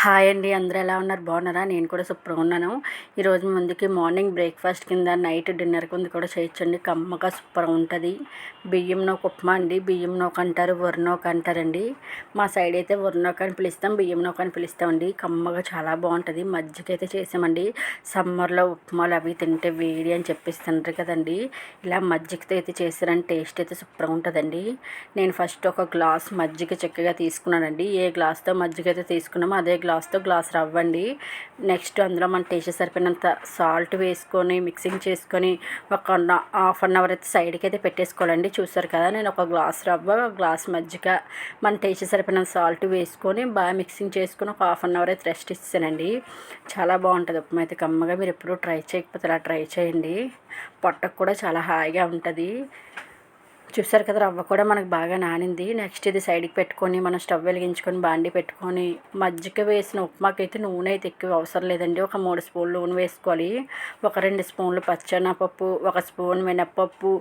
Hi అండి అందరూ ఎలా ఉన్నారు? బాగున్నారా? నేను కూడా సూపర్గా ఉన్నాను. ఈరోజు ముందుకి మార్నింగ్ బ్రేక్ఫాస్ట్ కింద నైట్ డిన్నర్ కింద కూడా చేయొచ్చండి కమ్మగా సూపర్గా ఉంటుంది. బియ్యం నోక ఉప్మా అండి. బియ్యం నోక అంటారు వరినోక అంటారండి. మా సైడ్ అయితే వరినోక అని పిలుస్తాం బియ్యం నోక అని పిలుస్తామండి కమ్మగా చాలా బాగుంటుంది. మజ్జిగ అయితే చేసామండి. సమ్మర్లో ఉప్మాలు అవి తింటే వేడి అని చెప్పిస్తుంటారు కదండి. ఇలా మజ్జిగతో అయితే చేస్తారని టేస్ట్ అయితే సూపర్గా ఉంటుందండి. నేను ఫస్ట్ ఒక గ్లాస్ మజ్జిగ చక్కగా తీసుకున్నానండి. ఏ గ్లాస్తో మజ్జిగ అయితే తీసుకున్నామో అదే గ్లాస్తో గ్లాస్ రవ్వండి. నెక్స్ట్ అందులో మన టేస్ట్ సరిపోయినంత సాల్ట్ వేసుకొని మిక్సింగ్ చేసుకొని ఒక హాఫ్ అన్ అవర్ అయితే సైడ్కి అయితే పెట్టేసుకోవాలండి. చూసారు కదా నేను ఒక గ్లాస్ రవ్వ ఒక గ్లాస్ మజ్జిగ మన టేస్ట్ సరిపోయినంత సాల్ట్ వేసుకొని బాగా మిక్సింగ్ చేసుకొని ఒక హాఫ్ అన్ అవర్ అయితే రెస్ట్ ఇస్తానండి. చాలా బాగుంటుంది. ఉప్మా అయితే కమ్మగా మీరు ఎప్పుడు ట్రై చేయకపోతే అలా ట్రై చేయండి. పొట్టకు కూడా చాలా హాయిగా ఉంటుంది. చూసారు కదా రవ్వ కూడా మనకు బాగా నానింది. నెక్స్ట్ ఇది సైడ్కి పెట్టుకొని మనం స్టవ్ వెలిగించుకొని బాండి పెట్టుకొని మజ్జిగ వేసిన ఉప్మాకి అయితే నూనె అయితే ఎక్కువ అవసరం లేదండి. ఒక మూడు స్పూన్లు నూనె వేసుకోవాలి. ఒక రెండు స్పూన్లు పచ్చెనపప్పు ఒక స్పూన్ మినప్పప్పు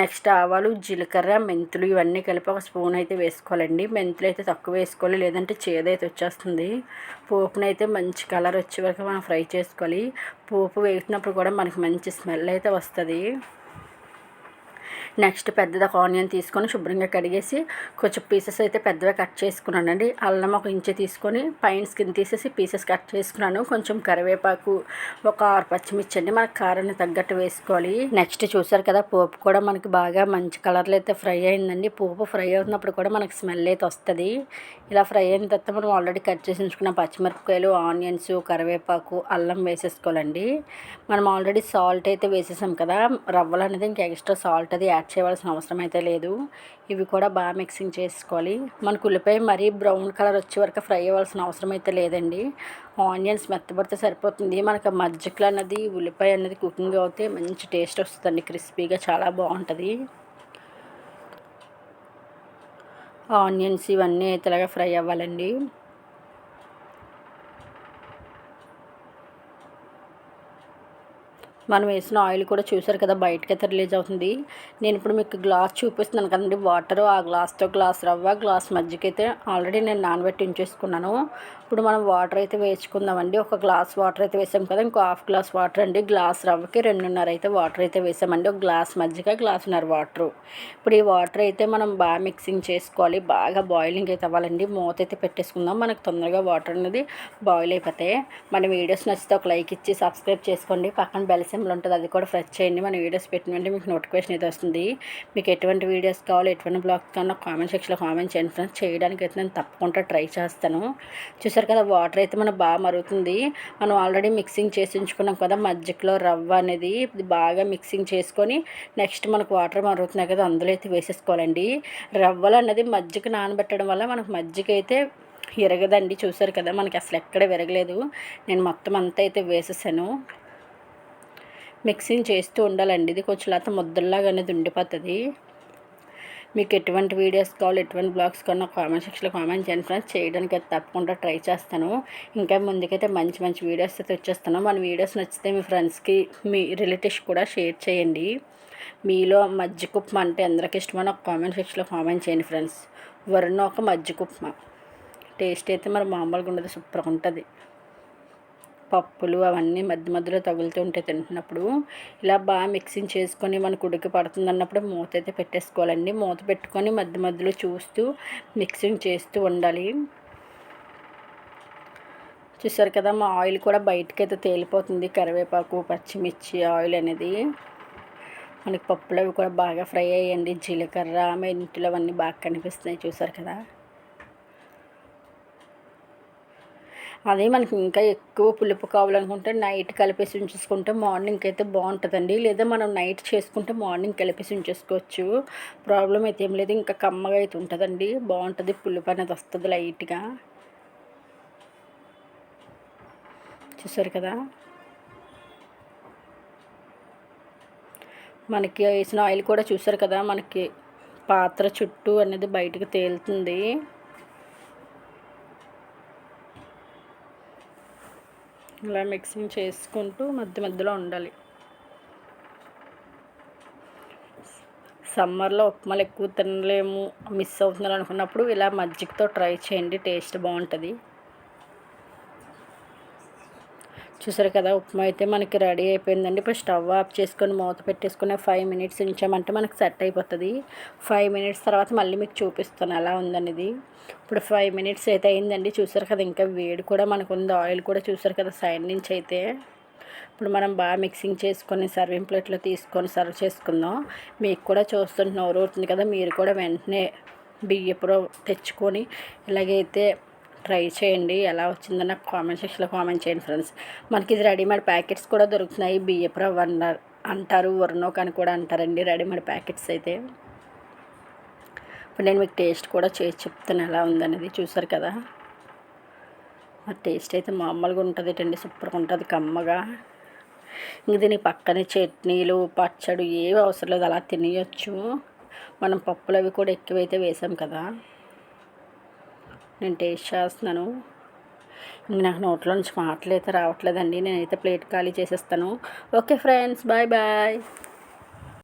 నెక్స్ట్ ఆవాలు జీలకర్ర మెంతులు ఇవన్నీ కలిపి ఒక స్పూన్ అయితే వేసుకోవాలండి. మెంతులు అయితే తక్కువ వేసుకోవాలి లేదంటే చేదైతే వచ్చేస్తుంది. పోపునైతే మంచి కలర్ వచ్చే వరకు మనం ఫ్రై చేసుకోవాలి. పోపు వేసినప్పుడు కూడా మనకి మంచి స్మెల్ అయితే వస్తుంది. నెక్స్ట్ పెద్దది ఒక ఆనియన్ తీసుకొని శుభ్రంగా కడిగేసి కొంచెం పీసెస్ అయితే పెద్దగా కట్ చేసుకున్నానండి. అల్లం ఒక ఇంచు తీసుకొని పైన స్కిన్ తీసేసి పీసెస్ కట్ చేసుకున్నాను. కొంచెం కరివేపాకు ఒక ఆరు పచ్చిమిర్చి అండి. మనకు కారాన్ని తగ్గట్టు వేసుకోవాలి. నెక్స్ట్ చూసారు కదా పోపు కూడా మనకి బాగా మంచి కలర్లో అయితే ఫ్రై అయిందండి. పోపు ఫ్రై అవుతున్నప్పుడు కూడా మనకి స్మెల్ అయితే వస్తుంది. ఇలా ఫ్రై అయిన తర్వాత మనం ఆల్రెడీ కట్ చేసి ఉంచుకున్న పచ్చిమిరపకాయలు ఆనియన్స్ కరివేపాకు అల్లం వేసేసుకోవాలండి. మనం ఆల్రెడీ సాల్ట్ అయితే వేసేసాం కదా రవ్వలు అనేది ఇంకా ఎక్స్ట్రా సాల్ట్ అది యాడ్ చేయవలసిన అవసరం అయితే లేదు. ఇవి కూడా బాగా మిక్సింగ్ చేసుకోవాలి. మనకు ఉల్లిపాయ మరీ బ్రౌన్ కలర్ వచ్చే వరకు ఫ్రై అవ్వాల్సిన అవసరం అయితే లేదండి. ఆనియన్స్ మెత్తబడితే సరిపోతుంది. మనకు మజ్జిగలు అన్నది ఉల్లిపాయ అనేది కుకింగ్ అవుతే మంచి టేస్ట్ వస్తుందండి. క్రిస్పీగా చాలా బాగుంటుంది. ఆనియన్స్ ఇవన్నీ అయితే ఫ్రై అవ్వాలండి. మనం వేసిన ఆయిల్ కూడా చూసారు కదా బయటకైతే రిలీజ్ అవుతుంది. నేను ఇప్పుడు మీకు గ్లాస్ చూపిస్తున్నాను కదండి వాటర్ ఆ గ్లాస్తో గ్లాస్ రవ్వ గ్లాస్ మజ్జిగ అయితే ఆల్రెడీ నేను నానబెట్టి ఉంచేసుకున్నాను. ఇప్పుడు మనం వాటర్ అయితే వేసుకుందామండి. ఒక గ్లాస్ వాటర్ అయితే వేసాం కదా ఇంకో హాఫ్ గ్లాస్ వాటర్ అండి. గ్లాస్ రవ్వకి రెండున్నర అయితే వాటర్ అయితే వేసామండి. ఒక గ్లాస్ మజ్జిగ గ్లాసున్నర వాటర్ ఇప్పుడు ఈ వాటర్ అయితే మనం బాగా మిక్సింగ్ చేసుకోవాలి. బాగా బాయిలింగ్ అయితే అవ్వాలండి. మూత అయితే పెట్టేసుకుందాం. మనకు తొందరగా వాటర్ అనేది బాయిల్ అయిపోతాయి మన వీడియోస్ నచ్చితే ఒక లైక్ ఇచ్చి సబ్స్క్రైబ్ చేసుకోండి. పక్కన బెల్ సింబల్ ఉంటుంది. అది కూడా ఫ్రెష్ చేయండి. మన వీడియోస్ పెట్టిన వెంటనే మీకు నోటిఫికేషన్ అయితే వస్తుంది. మీకు ఎటువంటి వీడియోస్ కావాలో ఎటువంటి బ్లాగ్స్ కావాలో కామెంట్ సెక్షన్లో కామెంట్ చేయండి ఫ్రెండ్స్. చేయడానికి అయితే నేను తప్పకుండా ట్రై చేస్తాను. చూసారు కదా వాటర్ అయితే మనకు బాగా మరుగుతుంది. మనం ఆల్రెడీ మిక్సింగ్ చేసి ఉంచుకున్నాం కదా మజ్జిగలో రవ్వ అనేది బాగా మిక్సింగ్ చేసుకొని నెక్స్ట్ మనకు వాటర్ మరుగుతున్నాయి కదా అందులో అయితే వేసేసుకోవాలండి. రవ్వలు అనేది మజ్జిగ నానబెట్టడం వల్ల మనకు మజ్జిగ అయితే విరగదండి. చూసారు కదా మనకి అసలు ఎక్కడ విరగలేదు. నేను మొత్తం అంతా అయితే వేసేసాను. మిక్సింగ్ చేస్తూ ఉండాలండి. ఇది కొంచెం లేకపోతే ముద్దల్లాగా అనేది ఉండిపోతుంది. మీకు ఎటువంటి వీడియోస్ కావాలి ఎటువంటి బ్లాగ్స్ నాకు కామెంట్ సెక్షన్లో కామెంట్ చేయండి ఫ్రెండ్స్. చేయడానికి అయితే తప్పకుండా ట్రై చేస్తాను. ఇంకా ముందుకైతే మంచి మంచి వీడియోస్ అయితే వచ్చేస్తాను. మన వీడియోస్ నచ్చితే మీ ఫ్రెండ్స్కి మీ రిలేటివ్స్ కూడా షేర్ చేయండి. మీలో మజ్జిగుప్మా అంటే అందరికి ఇష్టమని నాకు కామెంట్ సెక్షన్లో కామెంట్ చేయండి ఫ్రెండ్స్. వరుణ ఒక మజ్జిగుప్మా టేస్ట్ అయితే మరి మామూలుగా ఉండదు సూపర్గా ఉంటుంది. పప్పులు అవన్నీ మధ్య మధ్యలో తగులుతూ ఉంటాయి తింటున్నప్పుడు ఇలా బాగా మిక్సింగ్ చేసుకొని మనకు ఉడికి పడుతుంది అన్నప్పుడు మూత అయితే పెట్టేసుకోవాలండి. మూత పెట్టుకొని మధ్య మధ్యలో చూస్తూ మిక్సింగ్ చేస్తూ ఉండాలి. చూసారు కదా మా ఆయిల్ కూడా బయటకైతే తేలిపోతుంది. కరివేపాకు పచ్చిమిర్చి ఆయిల్ అనేది. మనకి పప్పులు అవి కూడా బాగా ఫ్రై అయ్యండి జీలకర్ర మెంతులు అవన్నీ బాగా కనిపిస్తున్నాయి చూసారు కదా. అదే మనకి ఇంకా ఎక్కువ పులుపు కావాలనుకుంటే నైట్ కలిపేసి ఉంచేసుకుంటే మార్నింగ్ అయితే బాగుంటుందండి. లేదా మనం నైట్ చేసుకుంటే మార్నింగ్ కలిపేసి ఉంచేసుకోవచ్చు. ప్రాబ్లం అయితే ఏం లేదు. ఇంకా కమ్మగా అయితే ఉంటుందండి. బాగుంటుంది పులుపు అనేది వస్తుంది లైట్గా చూసారు కదా? మనకి వేసిన ఆయిల్ కూడా చూసారు కదా? మనకి పాత్ర చుట్టూ అనేది బయటకు తేలుతుంది. ఇలా మిక్సింగ్ చేసుకుంటూ మధ్య మధ్యలో ఉండాలి. సమ్మర్లో ఉప్మాలు ఎక్కువ తినలేము మిస్ అవుతున్నారు అనుకున్నప్పుడు ఇలా మజ్జిగతో ట్రై చేయండి టేస్ట్ బాగుంటుంది. చూసారు కదా ఉప్మా అయితే మనకి రెడీ అయిపోయిందండి. ఇప్పుడు స్టవ్ ఆఫ్ చేసుకొని మూత పెట్టేసుకుని ఫైవ్ మినిట్స్ ఉంచామంటే మనకి సెట్ అయిపోతుంది. ఫైవ్ మినిట్స్ తర్వాత మళ్ళీ మీకు చూపిస్తాను ఎలా ఉందనేది. ఇప్పుడు ఫైవ్ మినిట్స్ అయితే అయిందండి. చూసారు కదా ఇంకా వేడి కూడా మనకు ఉంది ఆయిల్ కూడా చూసారు కదా సైడ్ నుంచి అయితే. ఇప్పుడు మనం బాగా మిక్సింగ్ చేసుకొని సర్వింగ్ ప్లేట్లో తీసుకొని సర్వ్ చేసుకుందాం. మీకు కూడా చూస్తుంటే నోరు అవుతుంది కదా మీరు కూడా వెంటనే బియ్యపు తెచ్చుకొని ఇలాగైతే ట్రై చేయండి. ఎలా వచ్చిందో నాకు కామెంట్ సెక్షన్లో కామెంట్ చేయండి ఫ్రెండ్స్. మనకి ఇది రెడీమేడ్ ప్యాకెట్స్ కూడా దొరుకుతున్నాయి. బియ్యపు రవ్వ అన్నారు అంటారు వర్ణోక్ అని కూడా అంటారండి రెడీమేడ్ ప్యాకెట్స్ అయితే. ఇప్పుడు నేను మీకు టేస్ట్ కూడా చేసి చెప్తాను ఎలా ఉందనేది. చూసారు కదా? ఆ టేస్ట్ అయితే మామూలుగా ఉంటుంది అండి సూపర్గా ఉంటుంది కమ్మగా. ఇంక దీని పక్కనే చట్నీలు పచ్చడి ఏవి అవసరం లేదు అలా తినేయచ్చు. మనం పప్పులు అవి కూడా ఎక్కువైతే వేసాం కదా. నేను టేస్ట్ చేస్తున్నాను. నాకు నోట్లో నుంచి మాటలు అయితే రావట్లేదండి. నేనైతే ప్లేట్ ఖాళీ చేసేస్తాను. Okay friends bye bye.